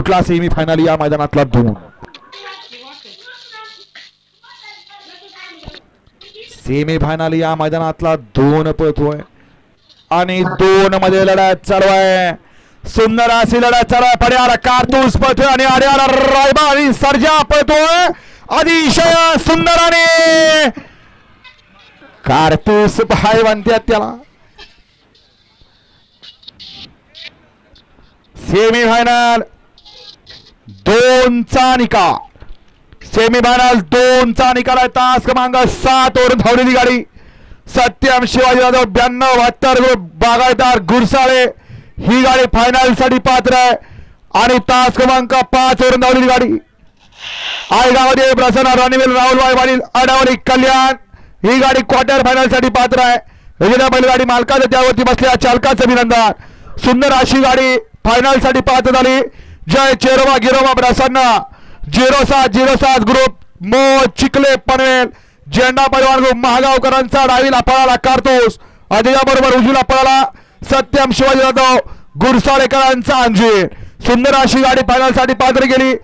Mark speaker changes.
Speaker 1: सुटला semi final या मैदानातला दोन? सेमी फायनल या मैदानातला दोन पळतोय. आणि दोन मध्ये लढत चालू आहे सुंदर अशी लढत चालू आहे पड्याला कारतूस पळतोय आणि अड्याला रायबा आणि सर्जा पळतोय. अतिशय सुंदराने. कारतूस भाय म्हणतात त्याला. सेमी फायनल दोनचा निकाल सेमी फायनल दोनचा निकाल आहे. तास क्रमांक सात वर धावलेली गाडी. सत्यम शिवाजी जाधव ब्याण्णव बहात्तर बागायदार गुरसाळे ही गाडी फायनलसाठी पात्र आहे. आणि तास क्रमांक पाच वरून धावलेली गाडी. आयगावमध्ये प्रसन्न राणीवेल राहुलबाई वाय पाटील कल्याण ही गाडी क्वार्टर फायनलसाठी पात्र आहे. विजेता बैलगाडी मालकाचं त्यावरती बसलेल्या चालकाचं अभिनंदन. सुंदर अशी गाडी फायनलसाठी पात्र झाली. जय चेरोबा गिरोबा प्रसन्न. झिरो सात झिरो सात ग्रुप मो चिखले पनवेल. झेंडा परिवार ग्रुप महागावकरांचा डावीला पळाला कारतोस. बरोबर उजवीला पळाला. सत्यम शिवाजी जाधव. गुरसाळेकरांचा अंजीर. सुंदर अशी गाडी फायनलसाठी पात्र गेली